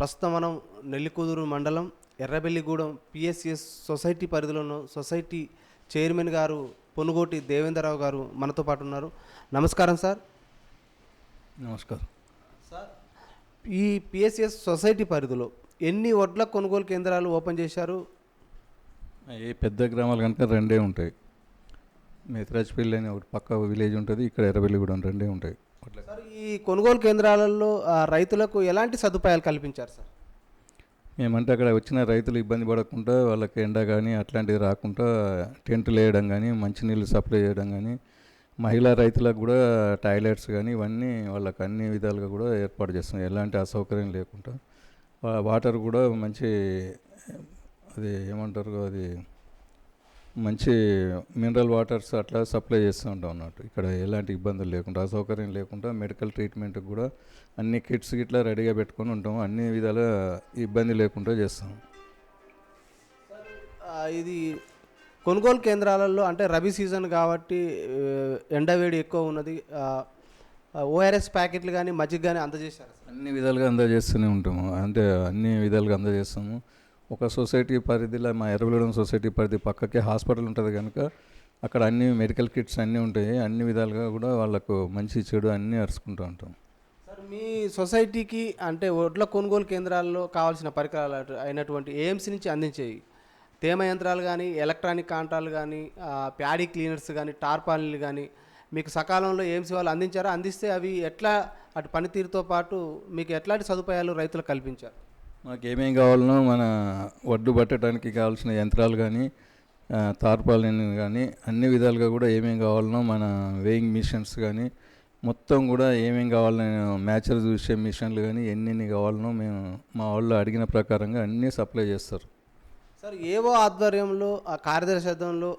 ప్రస్తుతం మనం నెల్లికుదురు మండలం ఎర్రబెల్లిగూడెం పిఎస్సిఎస్ సొసైటీ పరిధిలోను సొసైటీ చైర్మన్ గారు పొనుగోటి దేవేంద్రరావు గారు మనతో పాటు ఉన్నారు. నమస్కారం సార్. నమస్కారం. సార్ ఈ పిఎస్సిఎస్ సొసైటీ పరిధిలో ఎన్ని వడ్ల కొనుగోలు కేంద్రాలు ఓపెన్ చేశారు? ఏ పెద్ద గ్రామాలు కనుక రెండే ఉంటాయి. మేతరాజపల్లి అని ఒకటి పక్క విలేజ్ ఉంటుంది ఇక్కడ ఎర్రబెల్లిగూడెం రెండే ఉంటాయి. సార్ ఈ కొనుగోలు కేంద్రాలలో ఆ, రైతులకు ఎలాంటి సదుపాయాలు కల్పించారు సార్? మేమంటే అక్కడ వచ్చిన రైతులు ఇబ్బంది పడకుండా వాళ్ళకి ఎండ కానీ అట్లాంటివి రాకుండా టెంట్లు వేయడం కానీ మంచినీళ్ళు సప్లై చేయడం కానీ మహిళా రైతులకు కూడా టాయిలెట్స్ కానీ ఇవన్నీ వాళ్ళకి అన్ని విధాలుగా కూడా ఏర్పాటు చేస్తున్నాం. ఎలాంటి అసౌకర్యం లేకుండా. వాటర్ కూడా మంచి అది ఏమంటారు అది మంచి మినరల్ వాటర్స్ అట్లా సప్లై చేస్తూ ఉంటాం అన్నట్టు. ఇక్కడ ఎలాంటి ఇబ్బందులు లేకుండా అసౌకర్యం లేకుండా మెడికల్ ట్రీట్మెంట్కి కూడా అన్ని కిట్స్ గిట్లా రెడీగా పెట్టుకొని ఉంటాం. అన్ని విధాల ఇబ్బంది లేకుండా చేస్తాం. ఇది కొనుగోలు కేంద్రాలలో అంటే రబీ సీజన్ కాబట్టి ఎండవేడి ఎక్కువ ఉన్నది. ఓఆర్ఎస్ ప్యాకెట్లు కానీ మజ్జిగ కానీ అందజేశారు అన్ని విధాలుగా అందజేస్తూనే ఉంటాము. అంటే అన్ని విధాలుగా అందజేస్తాము. ఒక సొసైటీ పరిధిలో మా ఎర్రబెల్లడం సొసైటీ పరిధి పక్కకే హాస్పిటల్ ఉంటుంది కనుక అక్కడ అన్ని మెడికల్ కిట్స్ అన్నీ ఉంటాయి. అన్ని విధాలుగా కూడా వాళ్ళకు మంచి చెడు అన్నీ అరుచుకుంటూ ఉంటాం. సార్ మీ సొసైటీకి అంటే ఒడ్ల కొనుగోలు కేంద్రాల్లో కావాల్సిన పరికరాలు అయినటువంటి ఏఎంసీ నుంచి అందించేవి. తేమ యంత్రాలు కానీ ఎలక్ట్రానిక్ కాంటాలు కానీ ప్యాడీ క్లీనర్స్ కానీ టార్పాలిన్లు కానీ మీకు సకాలంలో ఏఎంసీ వాళ్ళు అందించారా? అందిస్తే అవి ఎట్లా అటు పనితీరుతో పాటు మీకు ఎట్లాంటి సదుపాయాలు రైతులకు కల్పించారు? మాకు ఏమేం కావాలనో మన వడ్డు పట్టడానికి కావాల్సిన యంత్రాలు కానీ తార్పాలిన్ కానీ అన్ని విధాలుగా కూడా ఏమేం కావాలనో మన వేయింగ్ మిషన్స్ కానీ మొత్తం కూడా ఏమేం కావాలనో మ్యాచర్ చూసే మిషన్లు కానీ ఎన్ని కావాలనో మేము మా వాళ్ళు అడిగిన ప్రకారంగా అన్నీ సప్లై చేస్తారు. సార్ ఏవో ఆధ్వర్యంలో ఆ కార్యదర్శి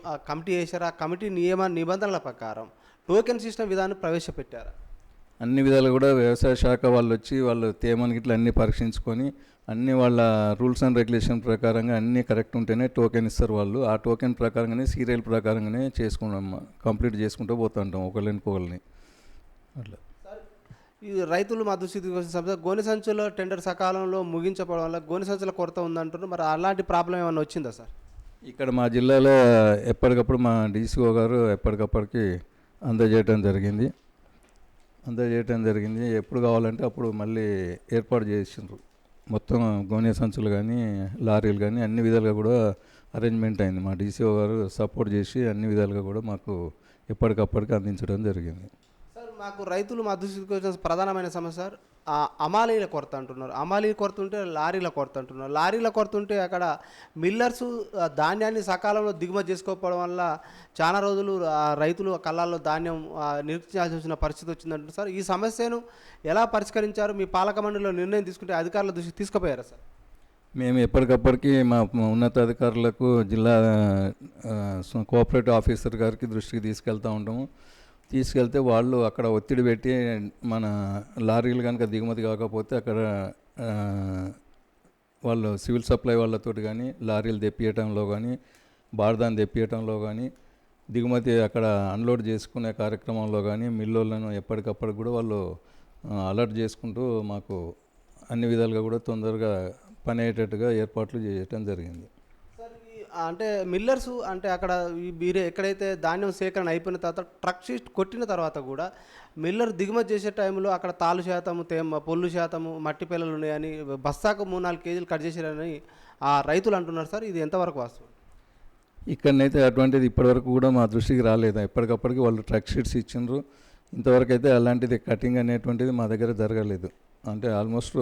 ఆ కమిటీ వేశారు ఆ కమిటీ నియమ నిబంధనల ప్రకారం టోకెన్ సిస్టమ్ విధానం ప్రవేశపెట్టారు. అన్ని విధాలు కూడా వ్యవసాయ శాఖ వాళ్ళు వచ్చి వాళ్ళు తేమని గిట్ల అన్నీ పరీక్షించుకొని అన్ని వాళ్ళ రూల్స్ అండ్ రెగ్యులేషన్ ప్రకారంగా అన్నీ కరెక్ట్ ఉంటేనే టోకెన్ ఇస్తారు వాళ్ళు. ఆ టోకెన్ ప్రకారంగానే సీరియల్ ప్రకారంగానే చేసుకుంటాం కంప్లీట్ చేసుకుంటూ పోతుంటాం ఒకళ్ళని ఒకళ్ళని అట్లా ఈ రైతులు మా దృష్టికి వచ్చిన సమస్య గోనె సంచుల టెండర్ సకాలంలో ముగించకపోవడం వల్ల గోనె సంచుల కొరత ఉందంటున్నారు. మరి అలాంటి ప్రాబ్లం ఏమైనా వచ్చిందా సార్? ఇక్కడ మా జిల్లాలో ఎప్పటికప్పుడు మా డీసీఓ గారు ఎప్పటికప్పటికి అందజేయటం జరిగింది. అందజేయటం జరిగింది. ఎప్పుడు కావాలంటే అప్పుడు మళ్ళీ ఏర్పాటు చేసిండ్రు. మొత్తం గోనె సంచులు కానీ లారీలు కానీ అన్ని విధాలుగా కూడా అరేంజ్మెంట్ అయింది. మా డీసీఓ గారు సపోర్ట్ చేసి అన్ని విధాలుగా కూడా మాకు ఎప్పటికప్పటికి అందించడం జరిగింది. మాకు రైతులు మా దృష్టికి వచ్చిన ప్రధానమైన సమస్య సార్ ఆ అమాలీల కొరత అంటున్నారు. అమాలీల కొరత ఉంటే లారీల కొరత అంటున్నారు. లారీల కొరత ఉంటే అక్కడ మిల్లర్స్ ఆ ధాన్యాన్ని సకాలంలో దిగుమతి చేసుకోకపోవడం వల్ల చాలా రోజులు ఆ రైతులు కళ్ళాల్లో ధాన్యం నిరీక్షించాల్సి వచ్చిన పరిస్థితి వచ్చిందంటున్నారు సార్ ఈ సమస్యను ఎలా పరిష్కరించారు? మీ పాలక మండలిలో నిర్ణయం తీసుకుంటే అధికారుల దృష్టికి తీసుకుపోయారా సార్? మేము ఎప్పటికప్పటికి మా ఉన్నతాధికారులకు జిల్లా కోఆపరేటివ్ ఆఫీసర్ గారికి దృష్టికి తీసుకెళ్తూ ఉంటాము. తీసుకెళ్తే వాళ్ళు అక్కడ ఒత్తిడి పెట్టి మన లారీలు కనుక దిగుమతి కాకపోతే అక్కడ వాళ్ళు సివిల్ సప్లై వాళ్ళతోటి కానీ లారీలు తెప్పియటంలో కానీ బార్దాన్ని తెప్పియటంలో కానీ దిగుమతి అక్కడ అన్లోడ్ చేసుకునే కార్యక్రమంలో కానీ మిల్లులను ఎప్పటికప్పుడు కూడా వాళ్ళు అలర్ట్ చేసుకుంటూ మాకు అన్ని విధాలుగా కూడా తొందరగా పని అయ్యేటట్టుగా ఏర్పాట్లు చేయటం జరిగింది. అంటే మిల్లర్స్ అంటే అక్కడ మీరు ఎక్కడైతే ధాన్యం సేకరణ అయిపోయిన తర్వాత ట్రక్ షీట్ కొట్టిన తర్వాత కూడా మిల్లర్ దిగుమతి చేసే టైంలో అక్కడ తాలు శాతము తేమ పొల్లు శాతము మట్టి పిల్లలు ఉన్నాయని బస్తాకు మూడు నాలుగు కేజీలు కట్ చేశారని ఆ రైతులు అంటున్నారు సార్. ఇది ఎంతవరకు వాస్తవం? ఇక్కడనైతే అటువంటిది ఇప్పటివరకు కూడా మా దృష్టికి రాలేదు. ఎప్పటికప్పటికి వాళ్ళు ట్రక్ షీట్స్ ఇచ్చిండ్రు. ఇంతవరకు అయితే అలాంటిది కటింగ్ అనేటువంటిది మా దగ్గర జరగలేదు. అంటే ఆల్మోస్ట్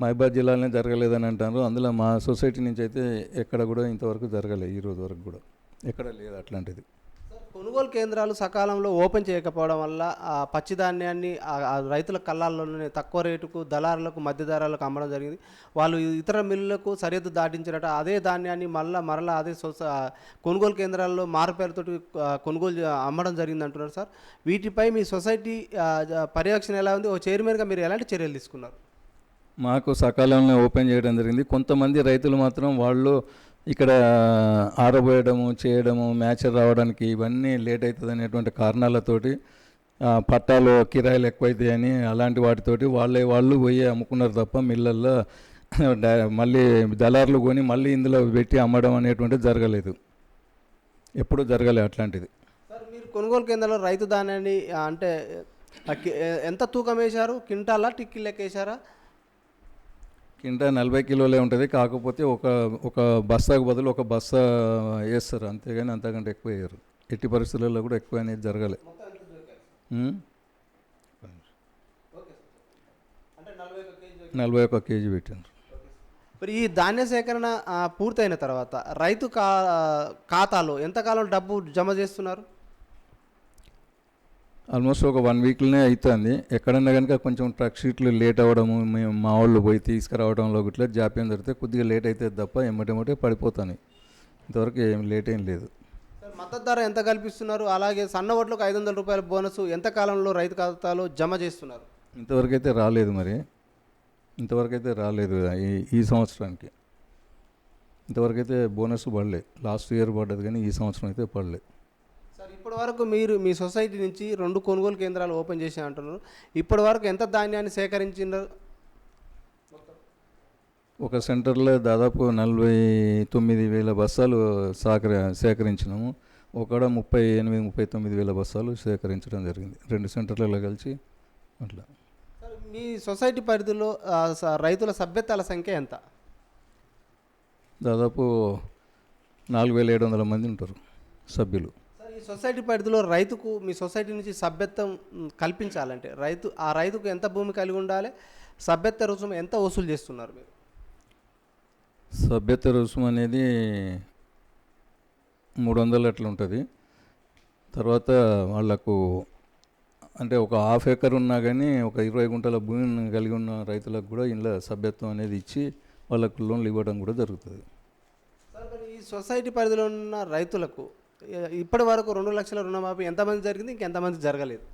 మహబాద్ జిల్లాలోనే జరగలేదని అంటారు. అందులో మా సొసైటీ నుంచి అయితే ఎక్కడ కూడా ఇంతవరకు జరగలేదు ఈ రోజు వరకు కూడా. ఎక్కడ లేదు అట్లాంటిది. కొనుగోలు కేంద్రాలు సకాలంలో ఓపెన్ చేయకపోవడం వల్ల ఆ పచ్చి ధాన్యాన్ని రైతుల కళ్ళాల్లోనే తక్కువ రేటుకు దళారులకు మధ్యధరాలకు అమ్మడం జరిగింది. వాళ్ళు ఇతర మిల్లులకు సరిహద్దు దాటించినట్టు అదే ధాన్యాన్ని మళ్ళీ మరలా అదే సొస కొనుగోలు కేంద్రాల్లో మారుపేరుతో కొనుగోలు అమ్మడం జరిగింది అంటున్నారు సార్. వీటిపై మీ సొసైటీ పర్యవేక్షణ ఎలా ఉంది? ఓ చైర్మన్గా మీరు ఎలాంటి చర్యలు తీసుకున్నారు? మాకు సకాలంలో ఓపెన్ చేయడం జరిగింది. కొంతమంది రైతులు మాత్రం వాళ్ళు ఇక్కడ ఆరబోయడము చేయడము మ్యాచర్ రావడానికి ఇవన్నీ లేట్ అవుతుంది అనేటువంటి కారణాలతోటి పట్టాలు కిరాయిలు ఎక్కువైతాయని అలాంటి వాటితోటి వాళ్ళే వాళ్ళు పోయి అమ్ముకున్నారు తప్ప మిల్లల్లో మళ్ళీ దళారులు కొని మళ్ళీ ఇందులో పెట్టి అమ్మడం అనేటువంటిది జరగలేదు. ఎప్పుడూ జరగలేదు అట్లాంటిది. సార్ మీరు కొనుగోలు కేంద్రంలో రైతు ధాన్యాన్ని అంటే ఎంత తూకం వేశారు? క్వింటాలా టిక్కీ లెక్క వేశారా? కింద నలభై కిలోలే ఉంటుంది. కాకపోతే ఒక ఒక బస్తాకు బదులు ఒక బస్తా వేస్తారు. అంతేగాని అంతకంటే ఎక్కువ వేయరు. ఎట్టి పరిస్థితుల్లో కూడా ఎక్కువ అనేది జరగలే. నలభై ఒక్క కేజీ పెట్టినారు మరి ఈ ధాన్య సేకరణ పూర్తయిన తర్వాత రైతు కా ఖాతాలో ఎంతకాలం డబ్బు జమ చేస్తున్నారు? ఆల్మోస్ట్ ఒక వన్ వీక్లోనే అవుతుంది ఎక్కడన్నా కనుక కొంచెం ట్రక్ షీట్లు లేట్ అవ్వడము మేము మా వాళ్ళు పోయి తీసుకురావడంలో ఇట్లా జాప్యం జరిగితే కొద్దిగా లేట్ అవుతుంది తప్ప ఎమ్మటెమ్మటే పడిపోతాను. ఇంతవరకు ఏం లేట్ ఏం లేదు. మద్దతు ధర ఎంత కల్పిస్తున్నారు? అలాగే సన్న ఓట్లకు ఐదు వందల రూపాయల బోనస్ ఎంత కాలంలో రైతు ఖాతాలో జమ చేస్తున్నారు? ఇంతవరకు అయితే రాలేదు మరి. ఇంతవరకు అయితే రాలేదు ఈ ఈ సంవత్సరానికి. ఇంతవరకు అయితే బోనస్ పడలే. లాస్ట్ ఇయర్ పడ్డది కానీ ఈ సంవత్సరం అయితే పడలే. సార్ ఇప్పటి వరకు మీరు మీ సొసైటీ నుంచి రెండు కొనుగోలు కేంద్రాలు ఓపెన్ చేసి అంటున్నారు. ఇప్పటి వరకు ఎంత ధాన్యాన్ని సేకరించినారు ఒక సెంటర్లో దాదాపు నలభై తొమ్మిది వేల బస్తాలు సాకర సేకరించినాము. ఒకడ ముప్పై ఎనిమిది ముప్పై తొమ్మిది వేల బస్తాలు సేకరించడం జరిగింది. రెండు సెంటర్లలో కలిసి అట్లా. మీ సొసైటీ పరిధిలో రైతుల సభ్యతాల సంఖ్య ఎంత? దాదాపు నాలుగు వేల ఏడు వందల మంది ఉంటారు సభ్యులు. సొసైటీ పరిధిలో రైతుకు మీ సొసైటీ నుంచి సభ్యత్వం కల్పించాలంటే రైతు ఆ రైతుకు ఎంత భూమి కలిగి ఉండాలి? సభ్యత్వ రుసుము ఎంత వసూలు చేస్తున్నారు మీరు? సభ్యత రుసుము అనేది మూడు వందలు అట్లా ఉంటుంది. తర్వాత వాళ్ళకు అంటే ఒక హాఫ్ ఎకర్ ఉన్నా కానీ ఒక ఇరవై గుంటల భూమిని కలిగి ఉన్న రైతులకు కూడా ఇంట్లో సభ్యత్వం అనేది ఇచ్చి వాళ్ళకు లోన్లు ఇవ్వడం కూడా జరుగుతుంది. ఈ సొసైటీ పరిధిలో ఉన్న రైతులకు ఇప్పటి వరకు రెండు లక్షల రుణమాఫీ ఎంతమంది జరిగింది? ఇంకెంతమంది జరగలేదు.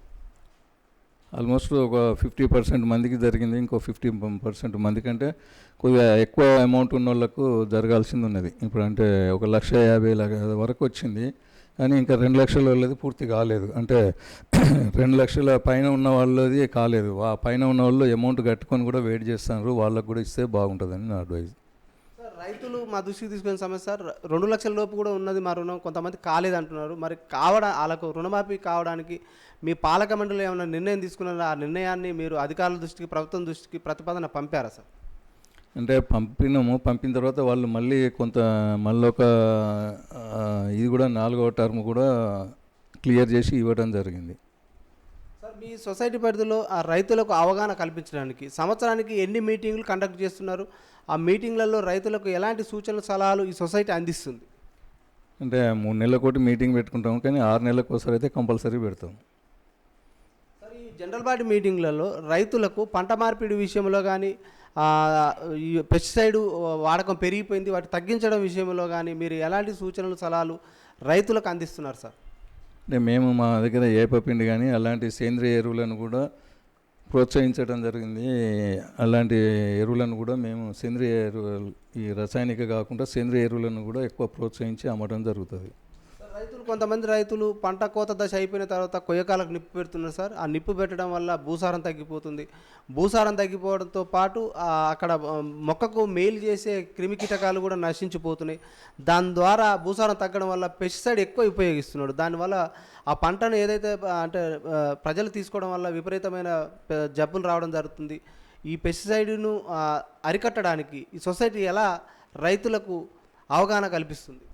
ఆల్మోస్ట్ ఒక ఫిఫ్టీ పర్సెంట్ మందికి జరిగింది ఇంకో ఫిఫ్టీ పర్సెంట్ మంది కంటే కొద్దిగా ఎక్కువ అమౌంట్ ఉన్న వాళ్ళకు జరగాల్సింది ఉన్నది. ఇప్పుడు అంటే ఒక లక్ష యాభై లక్ష వరకు వచ్చింది కానీ ఇంకా రెండు లక్షల వాళ్ళది పూర్తి కాలేదు. అంటే రెండు లక్షల పైన ఉన్న వాళ్ళది కాలేదు. ఆ పైన ఉన్న వాళ్ళు అమౌంట్ కట్టుకొని కూడా వెయిట్ చేస్తున్నారు. వాళ్ళకు కూడా ఇస్తే బాగుంటుందని నా అడ్వైజ్ రైతులు మా దృష్టికి తీసుకునే సమస్య సార్ రెండు లక్షల లోపు కూడా ఉన్నది మా రుణం. కొంతమంది కాలేదంటున్నారు. మరి కావడా వాళ్ళకు రుణమాఫీ కావడానికి మీ పాలక మండలి ఏమైనా నిర్ణయం తీసుకున్నారా? ఆ నిర్ణయాన్ని మీరు అధికారుల దృష్టికి ప్రభుత్వం దృష్టికి ప్రతిపాదన పంపారా సార్? అంటే పంపినాము. పంపిన తర్వాత వాళ్ళు మళ్ళీ కొంత మళ్ళీ ఒక ఇది కూడా నాలుగవ టర్మ్ కూడా క్లియర్ చేసి ఇవ్వడం జరిగింది. మీ సొసైటీ పరిధిలో ఆ రైతులకు అవగాహన కల్పించడానికి సంవత్సరానికి ఎన్ని మీటింగ్లు కండక్ట్ చేస్తున్నారు? ఆ మీటింగ్లలో రైతులకు ఎలాంటి సూచనలు సలహాలు ఈ సొసైటీ అందిస్తుంది? అంటే మూడు నెలల కోటి మీటింగ్ పెట్టుకుంటాం కానీ ఆరు నెలలకు ఒకసారి అయితే కంపల్సరీ పెడతాం. సార్ ఈ జనరల్ బాడీ మీటింగ్లలో రైతులకు పంట మార్పిడి విషయంలో కానీ ఈ పెస్టిసైడ్ వాడకం పెరిగిపోయింది వాటి తగ్గించడం విషయంలో కానీ మీరు ఎలాంటి సూచనలు సలహాలు రైతులకు అందిస్తున్నారు సార్? అంటే మేము మా దగ్గర ఏపపిండి కానీ అలాంటి సేంద్రియ ఎరువులను కూడా ప్రోత్సహించడం జరిగింది. అలాంటి ఎరువులను కూడా మేము సేంద్రియ ఎరువులు ఈ రసాయనిక కాకుండా సేంద్రియ ఎరువులను కూడా ఎక్కువ ప్రోత్సహించి అమ్మడం జరుగుతుంది. రైతులు కొంతమంది రైతులు పంట కోత దశ అయిపోయిన తర్వాత కొయ్యకాలకు నిప్పు పెడుతున్నారు సార్. ఆ నిప్పు పెట్టడం వల్ల భూసారం తగ్గిపోతుంది. భూసారం తగ్గిపోవడంతో పాటు అక్కడ మొక్కకు మేలు చేసే క్రిమి కీటకాలు కూడా నశించిపోతున్నాయి. దాని ద్వారా భూసారం తగ్గడం వల్ల పెస్టిసైడ్ ఎక్కువ ఉపయోగిస్తున్నాడు. దానివల్ల ఆ పంటను ఏదైతే అంటే ప్రజలు తీసుకోవడం వల్ల విపరీతమైన జబ్బులు రావడం జరుగుతుంది. ఈ పెస్టిసైడ్ను అరికట్టడానికి ఈ సొసైటీ ఎలా రైతులకు అవగాహన కల్పిస్తుంది?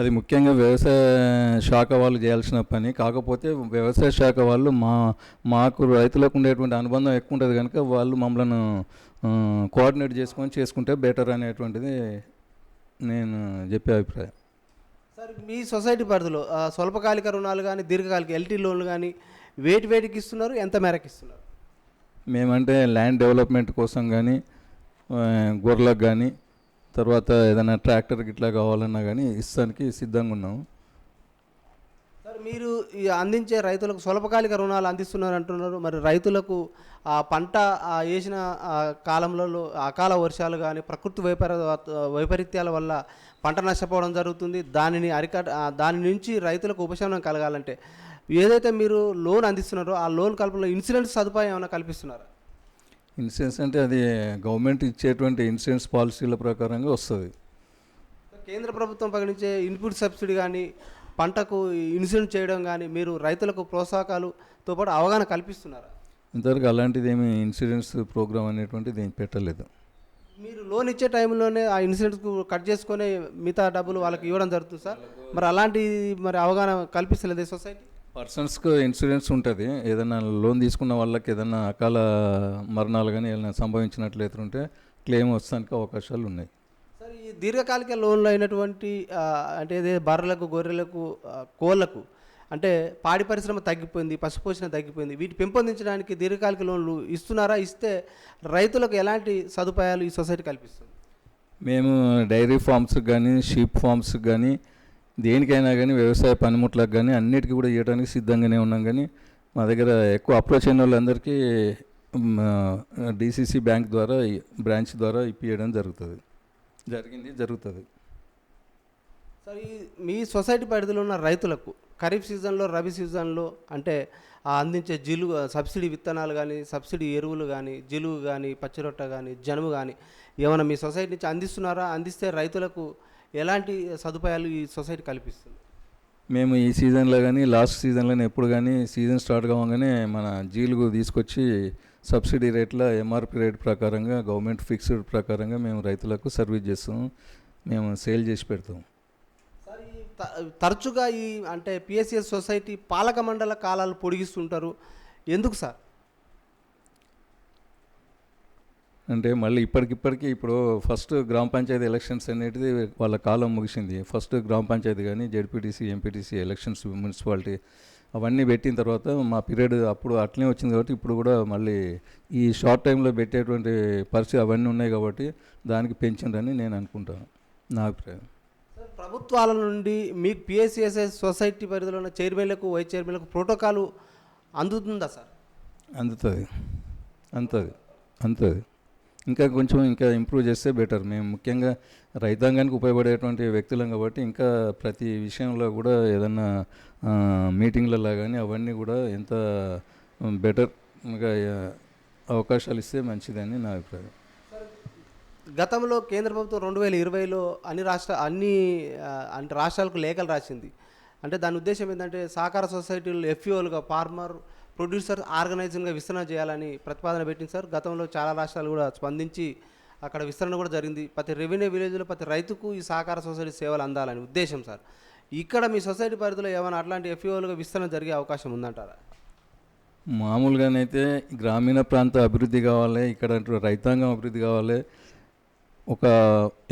అది ముఖ్యంగా వ్యవసాయ శాఖ వాళ్ళు చేయాల్సిన పని. కాకపోతే వ్యవసాయ శాఖ వాళ్ళు మా మాకు రైతులకు ఉండేటువంటి అనుబంధం ఎక్కువ ఉంటుంది కనుక వాళ్ళు మమ్మల్ని కోఆర్డినేట్ చేసుకొని చేసుకుంటే బెటర్ అనేటువంటిది నేను చెప్పే అభిప్రాయం. సార్ మీ సొసైటీ పరిధిలో స్వల్పకాలిక రుణాలు కానీ దీర్ఘకాలిక ఎల్టీ లోన్లు కానీ వేటి వేటికి ఇస్తున్నారు? ఎంత మేరకు ఇస్తున్నారు? మేమంటే ల్యాండ్ డెవలప్మెంట్ కోసం కానీ గొర్రెలకు కానీ తర్వాత ఏదైనా ట్రాక్టర్ గిట్లా కావాలన్నా కానీ ఇస్తానికి సిద్ధంగా ఉన్నాము. సార్ మీరు అందించే రైతులకు స్వల్పకాలిక రుణాలు అందిస్తున్నారు అంటున్నారు మరి రైతులకు ఆ పంట వేసిన కాలంలో అకాల వర్షాలు కానీ ప్రకృతి వైపర వైపరీత్యాల వల్ల పంట నష్టపోవడం జరుగుతుంది. దానిని అరికట్ దాని నుంచి రైతులకు ఉపశమనం కలగాలంటే ఏదైతే మీరు లోన్ అందిస్తున్నారో ఆ లోన్ కల్పనలో ఇన్సూరెన్స్ సదుపాయం ఏమైనా కల్పిస్తున్నారా? ఇన్సూరెన్స్ అంటే అది గవర్నమెంట్ ఇచ్చేటువంటి ఇన్సూరెన్స్ పాలసీల ప్రకారంగా వస్తుంది. కేంద్ర ప్రభుత్వం ప్రకటించే ఇన్పుట్ సబ్సిడీ కానీ పంటకు ఇన్సూరెన్స్ చేయడం కానీ మీరు రైతులకు ప్రోత్సాహకాలుతో పాటు అవగాహన కల్పిస్తున్నారా? ఇంతవరకు అలాంటిది ఏమి ఇన్సూరెన్స్ ప్రోగ్రామ్ అనేటువంటిది ఏం పెట్టలేదు. మీరు లోన్ ఇచ్చే టైంలోనే ఆ ఇన్సూరెన్స్కు కట్ చేసుకొని మిగతా డబ్బులు వాళ్ళకి ఇవ్వడం జరుగుతుంది సార్. మరి అలాంటి మరి అవగాహన కల్పిస్తలేదు సొసైటీ? పర్సన్స్కి ఇన్సూరెన్స్ ఉంటుంది. ఏదైనా లోన్ తీసుకున్న వాళ్ళకి ఏదైనా అకాల మరణాలు కానీ ఏదైనా సంభవించినట్లయితే ఉంటే క్లెయిమ్ వస్తానికి అవకాశాలు ఉన్నాయి. సార్ ఈ దీర్ఘకాలిక లోన్లు అయినటువంటి అంటే ఇదే బర్రెలకు గొర్రెలకు కోళ్ళకు అంటే పాడి పరిశ్రమ తగ్గిపోయింది పశుపోషణ తగ్గిపోయింది వీటి పెంపొందించడానికి దీర్ఘకాలిక లోన్లు ఇస్తున్నారా? ఇస్తే రైతులకు ఎలాంటి సదుపాయాలు ఈ సొసైటీ కల్పిస్తుంది? మేము డైరీ ఫార్మ్స్కి కానీ షీప్ ఫార్మ్స్కి కానీ దేనికైనా కానీ వ్యవసాయ పనిముట్లకు కానీ అన్నిటికీ కూడా ఇవ్వడానికి సిద్ధంగానే ఉన్నాం. కానీ మా దగ్గర ఎక్కువ అప్రోచ్ అయిన వాళ్ళందరికీ డిసిసి బ్యాంక్ ద్వారా ఈ బ్రాంచ్ ద్వారా ఇప్పియడం జరుగుతుంది. జరిగింది జరుగుతుంది. సార్ ఈ మీ సొసైటీ పరిధిలో ఉన్న రైతులకు ఖరీఫ్ సీజన్లో రబీ సీజన్లో అంటే అందించే జిలుగు సబ్సిడీ విత్తనాలు కానీ సబ్సిడీ ఎరువులు కానీ జిలుగు కానీ పచ్చిరొట్ట కానీ జనుము కానీ ఏమైనా మీ సొసైటీ నుంచి అందిస్తున్నారా? అందిస్తే రైతులకు ఎలాంటి సదుపాయాలు ఈ సొసైటీ కల్పిస్తుంది? మేము ఈ సీజన్లో కానీ లాస్ట్ సీజన్లో ఎప్పుడు కానీ సీజన్ స్టార్ట్ కావగానే మన జీలుగు తీసుకొచ్చి సబ్సిడీ రేట్ల ఎంఆర్పి రేట్ ప్రకారంగా గవర్నమెంట్ ఫిక్స్డ్ ప్రకారంగా మేము రైతులకు సర్వీస్ చేస్తాం. మేము సేల్ చేసి పెడతాం. తరచుగా ఈ అంటే పిఎస్సిఎస్ సొసైటీ పాలక మండల కాలాలు పొడిగిస్తుంటారు. ఎందుకు సార్? అంటే మళ్ళీ ఇప్పటికిప్పటికీ ఇప్పుడు ఫస్ట్ గ్రామ పంచాయతీ ఎలక్షన్స్ అనేది వాళ్ళ కాలం ముగిసింది. ఫస్ట్ గ్రామ పంచాయతీ కానీ జెడ్పీటీసీ ఎంపీటీసీ ఎలక్షన్స్ మున్సిపాలిటీ అవన్నీ పెట్టిన తర్వాత మా పీరియడ్ అప్పుడు అట్లనే వచ్చింది కాబట్టి ఇప్పుడు కూడా మళ్ళీ ఈ షార్ట్ టైంలో పెట్టేటువంటి పరిస్థితి అవన్నీ ఉన్నాయి కాబట్టి దానికి పెంచిందని నేను అనుకుంటాను. నా అభిప్రాయం. ప్రభుత్వాల నుండి మీకు పిఎస్సిఎస్ఎస్ సొసైటీ పరిధిలో ఉన్న చైర్మన్లకు వైస్ చైర్మన్లకు ప్రోటోకాలు అందుతుందా సార్? అందుతుంది. అందుతుంది అందుతుంది ఇంకా కొంచెం ఇంకా ఇంప్రూవ్ చేస్తే బెటర్ మేము ముఖ్యంగా రైతాంగానికి ఉపయోగపడేటువంటి వ్యక్తులం కాబట్టి ఇంకా ప్రతి విషయంలో కూడా ఏదన్నా మీటింగ్లలో కానీ అవన్నీ కూడా ఎంత బెటర్ ఇంకా అవకాశాలు ఇస్తే మంచిదని నా అభిప్రాయం. గతంలో కేంద్ర ప్రభుత్వం రెండు వేల ఇరవైలో అన్ని రాష్ట్ర అన్ని అంటే రాష్ట్రాలకు లేఖలు రాసింది. అంటే దాని ఉద్దేశం ఏంటంటే సహకార సొసైటీలు ఎఫ్యూలుగా ఫార్మర్ ప్రొడ్యూసర్ ఆర్గనైజింగ్గా విస్తరణ చేయాలని ప్రతిపాదన పెట్టింది సార్. గతంలో చాలా రాష్ట్రాలు కూడా స్పందించి అక్కడ విస్తరణ కూడా జరిగింది. ప్రతి రెవెన్యూ విలేజ్లో ప్రతి రైతుకు ఈ సహకార సొసైటీ సేవలు అందాలని ఉద్దేశం సార్. ఇక్కడ మీ సొసైటీ పరిధిలో ఏమైనా అట్లాంటి ఎఫ్ఈఓలుగా విస్తరణ జరిగే అవకాశం ఉందంటారా? మామూలుగానైతే గ్రామీణ ప్రాంత అభివృద్ధి కావాలి ఇక్కడ రైతాంగం అభివృద్ధి కావాలి. ఒక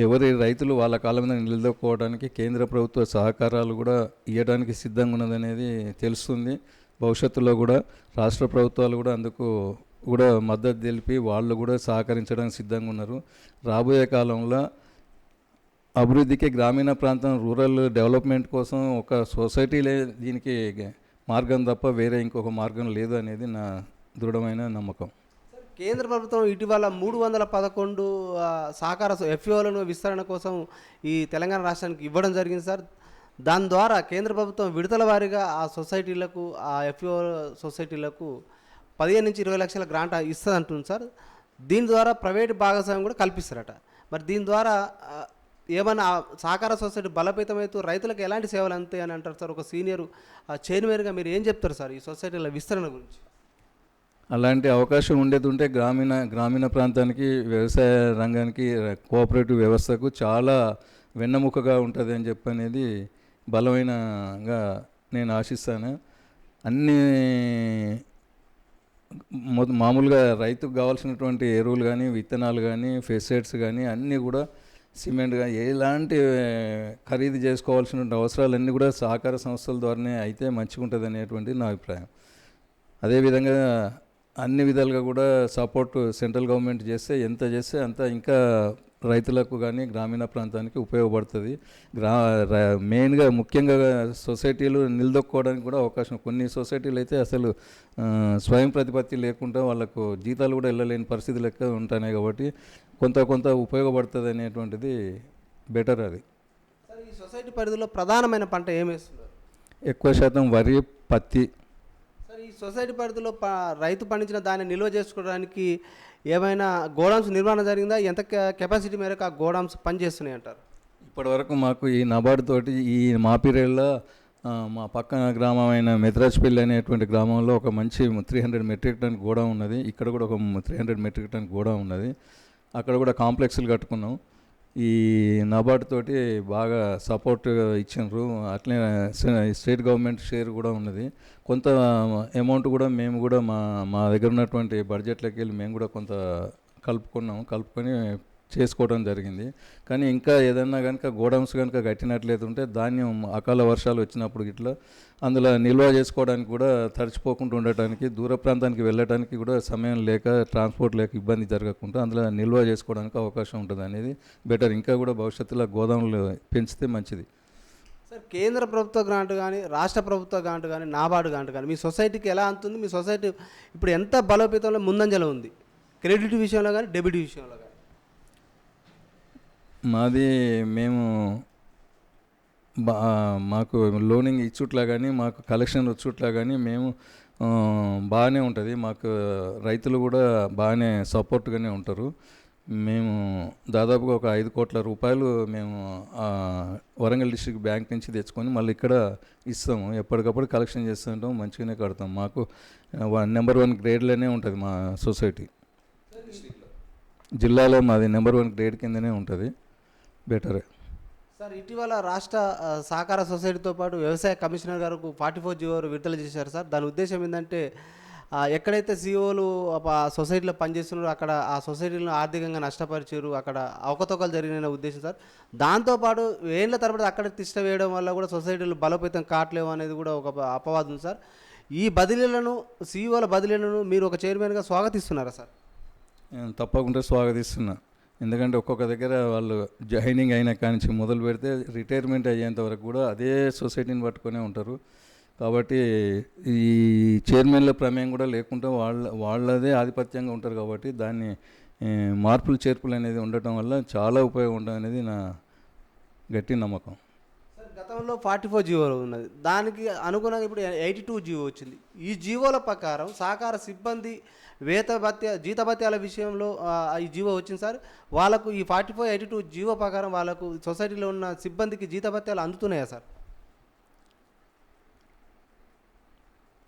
ఎవరి రైతులు వాళ్ళ కాలం మీద నిలదొక్కోవడానికి కేంద్ర ప్రభుత్వ సహకారాలు కూడా ఇవ్వడానికి సిద్ధంగా ఉన్నదనేది తెలుస్తుంది. భవిష్యత్తులో కూడా రాష్ట్ర ప్రభుత్వాలు కూడా అందుకు కూడా మద్దతు తెలిపి వాళ్ళు కూడా సహకరించడానికి సిద్ధంగా ఉన్నారు. రాబోయే కాలంలో అభివృద్ధికి గ్రామీణ ప్రాంతం రూరల్ డెవలప్మెంట్ కోసం ఒక సొసైటీలే దీనికి మార్గం తప్ప వేరే ఇంకొక మార్గం లేదు అనేది నా దృఢమైన నమ్మకం. కేంద్ర ప్రభుత్వం ఇటీవల మూడు వందల పదకొండు సహకార ఎఫ్ఓలను విస్తరణ కోసం ఈ తెలంగాణ రాష్ట్రానికి ఇవ్వడం జరిగింది సార్. దాని ద్వారా కేంద్ర ప్రభుత్వం విడతల వారీగా ఆ సొసైటీలకు ఆ ఎఫ్ఓ సొసైటీలకు పదిహేను నుంచి ఇరవై లక్షల గ్రాంట్ ఇస్తుంది అంటుంది సార్. దీని ద్వారా ప్రైవేట్ భాగస్వామ్యం కూడా కల్పిస్తారట. మరి దీని ద్వారా ఏమైనా సహకార సొసైటీ బలోపేతమైతూ రైతులకు ఎలాంటి సేవలు అందుతాయి అని అంటారు సార్? ఒక సీనియర్ చైర్మన్గా మీరు ఏం చెప్తారు సార్ ఈ సొసైటీల విస్తరణ గురించి? అలాంటి అవకాశం ఉండేది ఉంటే గ్రామీణ గ్రామీణ ప్రాంతానికి వ్యవసాయ రంగానికి కోఆపరేటివ్ వ్యవస్థకు చాలా వెన్నెముకగా ఉంటుంది అని చెప్పి అనేది బలమైనగా నేను ఆశిస్తాను. అన్ని మామూలుగా రైతుకు కావాల్సినటువంటి ఎరువులు కానీ విత్తనాలు కానీ ఫెసైడ్స్ కానీ అన్నీ కూడా సిమెంట్ కానీ ఎలాంటి ఖరీదు చేసుకోవాల్సిన అవసరాలన్నీ కూడా సహకార సంస్థల ద్వారానే అయితే మంచిగా ఉంటుంది అనేటువంటి నా అభిప్రాయం. అదేవిధంగా అన్ని విధాలుగా కూడా సపోర్ట్ సెంట్రల్ గవర్నమెంట్ చేస్తే ఎంత చేస్తే అంత ఇంకా రైతులకు కానీ గ్రామీణ ప్రాంతానికి ఉపయోగపడుతుంది. గ్రా మెయిన్గా ముఖ్యంగా సొసైటీలు నిలదొక్కుకోవడానికి కూడా అవకాశం. కొన్ని సొసైటీలు అయితే అసలు స్వయం ప్రతిపత్తి లేకుండా వాళ్ళకు జీతాలు కూడా వెళ్ళలేని పరిస్థితి లెక్క ఉంటున్నాయి కాబట్టి కొంత కొంత ఉపయోగపడుతుంది అనేటువంటిది బెటర్ అది. ఈ సొసైటీ పరిధిలో ప్రధానమైన పంట ఏం వేస్తున్నారు? ఎక్కువ శాతం వరి పత్తి. సార్ ఈ సొసైటీ పరిధిలో రైతు పండించిన దాన్ని నిల్వ చేసుకోవడానికి ఏమైనా గోడౌన్స్ నిర్మాణం జరిగిందా? ఎంత కెపాసిటీ మేరకు ఆ గోడౌన్స్ పనిచేస్తున్నాయి అంటారు? ఇప్పటివరకు మాకు ఈ నబార్డు తోటి ఈ మాపిరేళ్ళ మా పక్కన గ్రామమైన మెద్రాజ్పల్లి అనేటువంటి గ్రామంలో ఒక మంచి త్రీ హండ్రెడ్ మెట్రిక్ టన్ గోడా ఉన్నది. ఇక్కడ కూడా ఒక త్రీ హండ్రెడ్ మెట్రిక్ టన్ గోడా ఉన్నది. అక్కడ కూడా కాంప్లెక్స్లు కట్టుకున్నాం. ఈ నబార్డు తోటి బాగా సపోర్ట్ ఇచ్చినారు అట్లే స్టేట్ గవర్నమెంట్ షేర్ కూడా ఉన్నది. కొంత అమౌంట్ కూడా మేము కూడా మా మా దగ్గర ఉన్నటువంటి బడ్జెట్లోకి వెళ్ళి మేము కూడా కొంత కలుపుకున్నాము కలుపుకొని చేసుకోవడం జరిగింది. కానీ ఇంకా ఏదన్నా కనుక గోడౌన్స్ కనుక కట్టినట్లయితే ఉంటే ధాన్యం అకాల వర్షాలు వచ్చినప్పుడు ఇట్లా అందులో నిల్వ చేసుకోవడానికి కూడా తడిచిపోకుండా ఉండటానికి దూర ప్రాంతానికి వెళ్ళడానికి కూడా సమయం లేక ట్రాన్స్పోర్ట్ లేక ఇబ్బంది జరగకుండా అందులో నిల్వ చేసుకోవడానికి అవకాశం ఉంటుంది అనేది బెటర్. ఇంకా కూడా భవిష్యత్తులో గోదాములు పెంచితే మంచిది. సార్ కేంద్ర ప్రభుత్వ గ్రాంట్ కానీ రాష్ట్ర ప్రభుత్వ గ్రాంట్ కానీ నాబార్డు గ్రాంట్ కానీ మీ సొసైటీకి ఎలా అందుతుంది మీ సొసైటీ ఇప్పుడు ఎంత బలోపేతంలో ముందంజలో ఉంది? క్రెడిట్ విషయంలో కానీ డెబిట్ విషయంలో కానీ మాది మేము బా మాకు లోనింగ్ ఇచ్చుట్లా కానీ మాకు కలెక్షన్ వచ్చుట్లా కానీ మేము బాగానే ఉంటుంది. మాకు రైతులు కూడా బాగానే సపోర్ట్గానే ఉంటారు. మేము దాదాపుగా ఒక ఐదు కోట్ల రూపాయలు మేము వరంగల్ డిస్ట్రిక్ట్ బ్యాంక్ నుంచి తెచ్చుకొని మళ్ళీ ఇక్కడ ఇస్తాము. ఎప్పటికప్పుడు కలెక్షన్ చేస్తుంటాం మంచిగానే కడతాం. మాకు నెంబర్ వన్ గ్రేడ్లోనే ఉంటుంది మా సొసైటీ. జిల్లాలో మాది నెంబర్ వన్ గ్రేడ్ కిందనే ఉంటుంది. బెటరే. సార్ ఇటీవల రాష్ట్ర సహకార సొసైటీతో పాటు వ్యవసాయ కమిషనర్ గారు ఫార్టీ ఫోర్ జీవో విడుదల చేశారు సార్. దాని ఉద్దేశం ఏంటంటే ఎక్కడైతే సీఓలు ఆ సొసైటీలో పనిచేస్తున్నారో అక్కడ ఆ సొసైటీలను ఆర్థికంగా నష్టపరిచారు అక్కడ అవకతవకలు జరిగిన ఉద్దేశం సార్. దాంతోపాటు ఏండ్ల తరబడి అక్కడ తిష్ట వేయడం వల్ల కూడా సొసైటీలు బలోపేతం కావట్లేవు అనేది కూడా ఒక అపవాదం సార్. ఈ బదిలీలను సీఈఓల బదిలీలను మీరు ఒక చైర్మన్గా స్వాగతిస్తున్నారా సార్? నేను తప్పకుండా స్వాగతిస్తున్నా. ఎందుకంటే ఒక్కొక్క దగ్గర వాళ్ళు జాయినింగ్ అయిన కానించి మొదలు పెడితే రిటైర్మెంట్ అయ్యేంత వరకు కూడా అదే సొసైటీని పట్టుకొనే ఉంటారు. కాబట్టి ఈ చైర్మన్ల ప్రమేయం కూడా లేకుండా వాళ్ళ వాళ్ళదే ఆధిపత్యంగా ఉంటారు కాబట్టి దాన్ని మార్పులు చేర్పులు అనేది ఉండటం వల్ల చాలా ఉపయోగం ఉంటుంది అనేది నా గట్టి నమ్మకం. గతంలో ఫార్టీ ఫోర్ జీవో ఉన్నది. దానికి అనుగుణంగా ఇప్పుడు ఎయిటీ టూ జీవో వచ్చింది. ఈ జీవోల ప్రకారం సహకార సిబ్బంది వేత భత్య జీతభత్యాల విషయంలో ఈ జీవో వచ్చింది సార్. వాళ్ళకు ఈ forty four eighty two GO ప్రకారం వాళ్ళకు సొసైటీలో ఉన్న సిబ్బందికి జీతభత్యాలు అందుతున్నాయా సార్?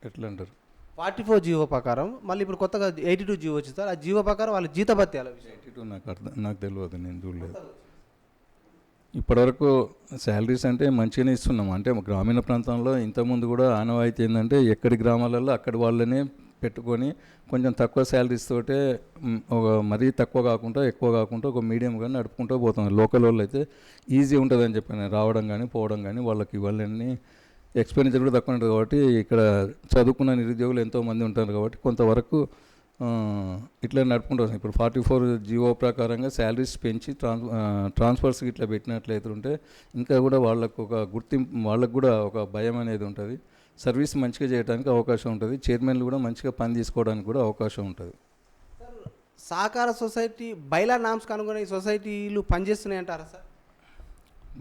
ఎట్లా అంటారు ఫార్టీ ఫోర్ జీవో ప్రకారం మళ్ళీ ఇప్పుడు కొత్తగా ఎయిటీ టూ జీవో వచ్చింది సార్. ఆ జీవో ప్రకారం వాళ్ళ జీతభత్యాల విషయం. ఎయిటీ టూ నాకు అర్థం నాకు తెలియదు నేను చూడలేదు. ఇప్పటివరకు శాలరీస్ అంటే మంచిగానే ఇస్తున్నాం. అంటే గ్రామీణ ప్రాంతంలో ఇంతకుముందు కూడా ఆనవాయితీ ఏంటంటే ఎక్కడి గ్రామాలలో అక్కడి వాళ్ళనే పెట్టుకొని కొంచెం తక్కువ శాలరీస్ తోటే ఒక మరీ తక్కువ కాకుండా ఎక్కువ కాకుండా ఒక మీడియం కానీ నడుపుకుంటూ పోతాం లోకల్ వాళ్ళు అయితే ఈజీ ఉంటుందని చెప్పాను. రావడం కానీ పోవడం కానీ వాళ్ళకి ఇవన్నీ ఎక్స్పెండిచర్ కూడా తక్కువ ఉంటుంది కాబట్టి ఇక్కడ చదువుకున్న నిరుద్యోగులు ఎంతోమంది ఉంటారు కాబట్టి కొంతవరకు ఇట్లా నడుపుకుంటూ వస్తాం ఇప్పుడు ఫార్టీ ఫోర్ జియో ప్రకారంగా శాలరీస్ పెంచి ట్రాన్స్ ట్రాన్స్ఫర్స్ ఇట్లా పెట్టినట్లయితే ఉంటే ఇంకా కూడా వాళ్ళకు ఒక గుర్తింపు వాళ్ళకు కూడా ఒక భయం అనేది ఉంటుంది. సర్వీస్ మంచిగా చేయడానికి అవకాశం ఉంటుంది. చైర్మన్లు కూడా మంచిగా పని తీసుకోవడానికి కూడా అవకాశం ఉంటుంది. సహకార సొసైటీ బైలా నామ్స్కి అనుగుణ ఈ సొసైటీలు పనిచేస్తున్నాయి అంటారా సార్?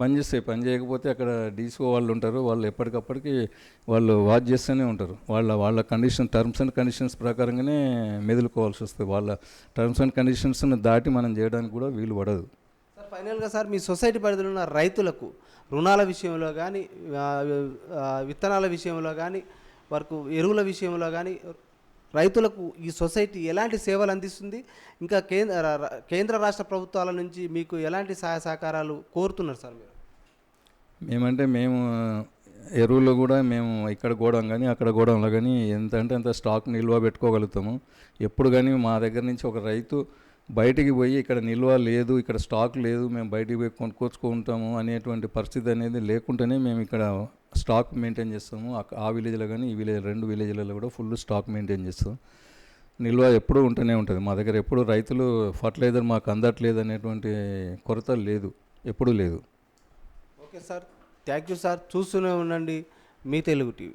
పని చేస్తే పని చేయకపోతే అక్కడ డీసీఓ వాళ్ళు ఉంటారు. వాళ్ళు ఎప్పటికప్పటికి వాళ్ళు వాచ్ చేస్తూనే ఉంటారు. వాళ్ళ వాళ్ళ కండిషన్ టర్మ్స్ అండ్ కండిషన్స్ ప్రకారంగానే మెదులుకోవాల్సి వస్తుంది. వాళ్ళ టర్మ్స్ అండ్ కండిషన్స్ని దాటి మనం చేయడానికి కూడా వీలు పడదు. ఫైనల్గా సార్ మీ సొసైటీ పరిధిలో ఉన్న రైతులకు రుణాల విషయంలో కానీ విత్తనాల విషయంలో కానీ వరకు ఎరువుల విషయంలో కానీ రైతులకు ఈ సొసైటీ ఎలాంటి సేవలు అందిస్తుంది? ఇంకా కేంద్ర కేంద్ర రాష్ట్ర ప్రభుత్వాల నుంచి మీకు ఎలాంటి సహాయ సహకారాలు కోరుతున్నారు సార్ మీరు? మేమంటే మేము ఎరువులు కూడా మేము ఇక్కడ గోడం కానీ అక్కడ గోడంలో కానీ ఎంత అంటే అంత స్టాక్ నిల్వ పెట్టుకోగలుగుతాము. ఎప్పుడు కానీ మా దగ్గర నుంచి ఒక రైతు బయటికి పోయి ఇక్కడ నిల్వ లేదు ఇక్కడ స్టాక్ లేదు మేము బయటికి పోయి కొనుక్కొచ్చుకుంటాము అనేటువంటి పరిస్థితి అనేది లేకుండానే మేము ఇక్కడ స్టాక్ మెయింటైన్ చేస్తాము. ఆ- ఆ విలేజ్లో కానీ ఈ విలేజ్ రెండు విలేజ్లలో కూడా ఫుల్ స్టాక్ మెయింటైన్ చేస్తాం. నిల్వ ఎప్పుడూ ఉంటూనే ఉంటుంది. మా దగ్గర ఎప్పుడు రైతులు ఫర్టిలైజర్ మాకు అందట్లేదు అనేటువంటి కొరత లేదు ఎప్పుడూ లేదు. Okay sir. Thank you sir. చూస్తూనే ఉండండి. మీ తెలుగు టీవీ.